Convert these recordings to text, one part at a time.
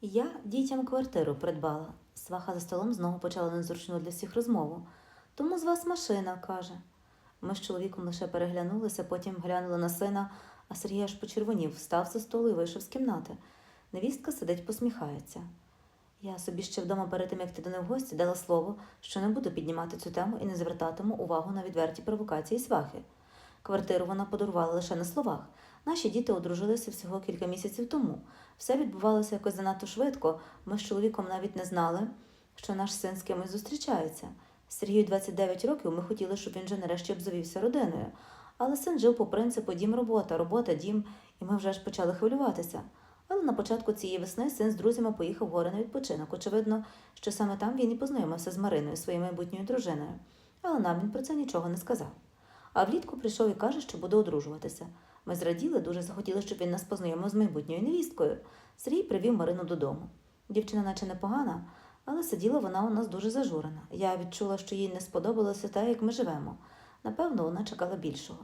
Я дітям квартиру придбала. Сваха за столом знову почала незручну для всіх розмову. Тому з вас машина, каже. Ми з чоловіком лише переглянулися, потім глянули на сина, а Сергій аж почервонів, встав за столу і вийшов з кімнати. Невістка сидить, посміхається. Я собі ще вдома перед тим, як ти до неї в гості, дала слово, що не буду піднімати цю тему і не звертатиму увагу на відверті провокації свахи. Квартиру вона подарувала лише на словах. Наші діти одружилися всього кілька місяців тому. Все відбувалося якось занадто швидко. Ми з чоловіком навіть не знали, що наш син з кимось зустрічається. Сергію 29 років. Ми хотіли, щоб він вже нарешті обзавівся родиною. Але син жив по принципу дім робота, робота, дім, і ми вже ж почали хвилюватися. Але на початку цієї весни син з друзями поїхав в гори на відпочинок. Очевидно, що саме там він і познайомився з Мариною, своєю майбутньою дружиною. Але нам він про це нічого не сказав. А влітку прийшов і каже, що буде одружуватися. Ми зраділи, дуже захотіли, щоб він нас познайомив з майбутньою невісткою. Сергій привів Марину додому. Дівчина, наче непогана, але сиділа вона у нас дуже зажурена. Я відчула, що їй не сподобалося те, як ми живемо. Напевно, вона чекала більшого.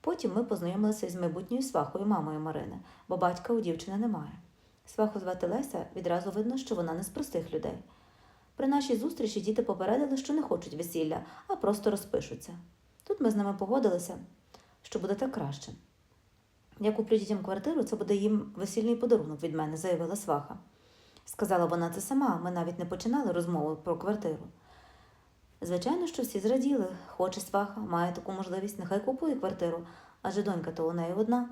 Потім ми познайомилися із майбутньою свахою, мамою Марини, бо батька у дівчини немає. Сваху звати Леся, відразу видно, що вона не з простих людей. При нашій зустрічі діти попередили, що не хочуть весілля, а просто розпишуться. Тут ми з ними погодилися, що буде так краще. Я куплю дітям квартиру, це буде їм весільний подарунок від мене, заявила сваха. Сказала вона це сама, ми навіть не починали розмову про квартиру. Звичайно, що всі зраділи. Хоче сваха, має таку можливість, нехай купує квартиру, адже донька то у неї одна.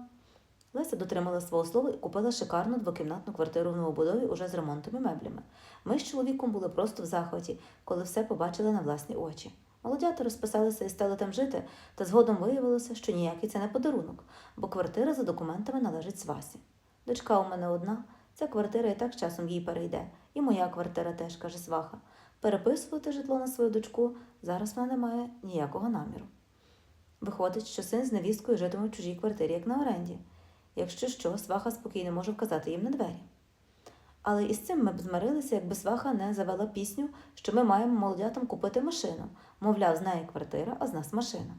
Леся дотримала свого слова і купила шикарну двокімнатну квартиру в новобудові уже з ремонтом і меблями. Ми з чоловіком були просто в захваті, коли все побачили на власні очі. Молодята розписалися і стали там жити, та згодом виявилося, що ніякий це не подарунок, бо квартира за документами належить свасі. Дочка у мене одна, ця квартира і так часом їй перейде. І моя квартира теж, каже сваха. Переписувати житло на свою дочку зараз вона не має ніякого наміру. Виходить, що син з невісткою житиме в чужій квартирі, як на оренді. Якщо що, сваха спокійно може вказати їм на двері. Але із цим ми б змирилися, якби сваха не завела пісню, що ми маємо молодятам купити машину. Мовляв, з неї квартира, а з нас машина.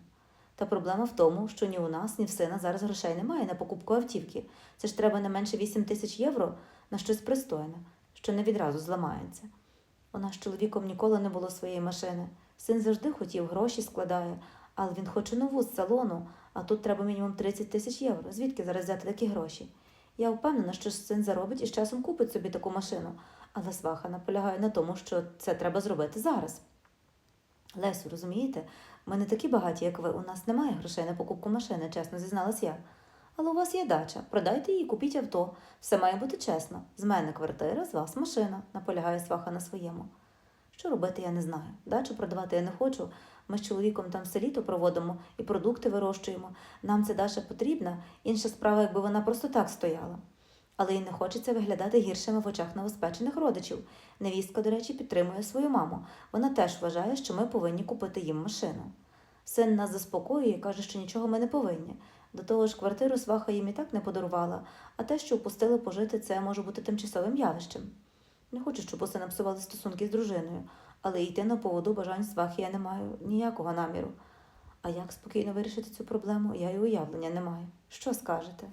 Та проблема в тому, що ні у нас, ні в сина зараз грошей немає на покупку автівки. Це ж треба не менше 8 тисяч євро на щось пристойне, що не відразу зламається. У нас з чоловіком ніколи не було своєї машини. Син завжди хотів, гроші складає, але він хоче нову з салону, а тут треба мінімум 30 тисяч євро. Звідки зараз взяти такі гроші? Я впевнена, що син заробить і з часом купить собі таку машину, але сваха наполягає на тому, що це треба зробити зараз. Лесю, розумієте, ми не такі багаті, як ви. У нас немає грошей на покупку машини, чесно зізналась я. Але у вас є дача. Продайте її, купіть авто. Все має бути чесно. З мене квартира, з вас машина, наполягає сваха на своєму. Що робити, я не знаю. Дачу продавати я не хочу. Ми з чоловіком там все літо проводимо і продукти вирощуємо. Нам ця Даша потрібна. Інша справа, якби вона просто так стояла. Але їй не хочеться виглядати гіршими в очах новоспечених родичів. Невістка, до речі, підтримує свою маму. Вона теж вважає, що ми повинні купити їм машину. Син нас заспокоює і каже, що нічого ми не повинні. До того ж, квартиру сваха їм і так не подарувала, а те, що впустили пожити, це може бути тимчасовим явищем. Не хочу, щоб усе напсували стосунки з дружиною, але йти на поводу бажань свахи я не маю ніякого наміру. А як спокійно вирішити цю проблему, я й уявлення не маю. Що скажете?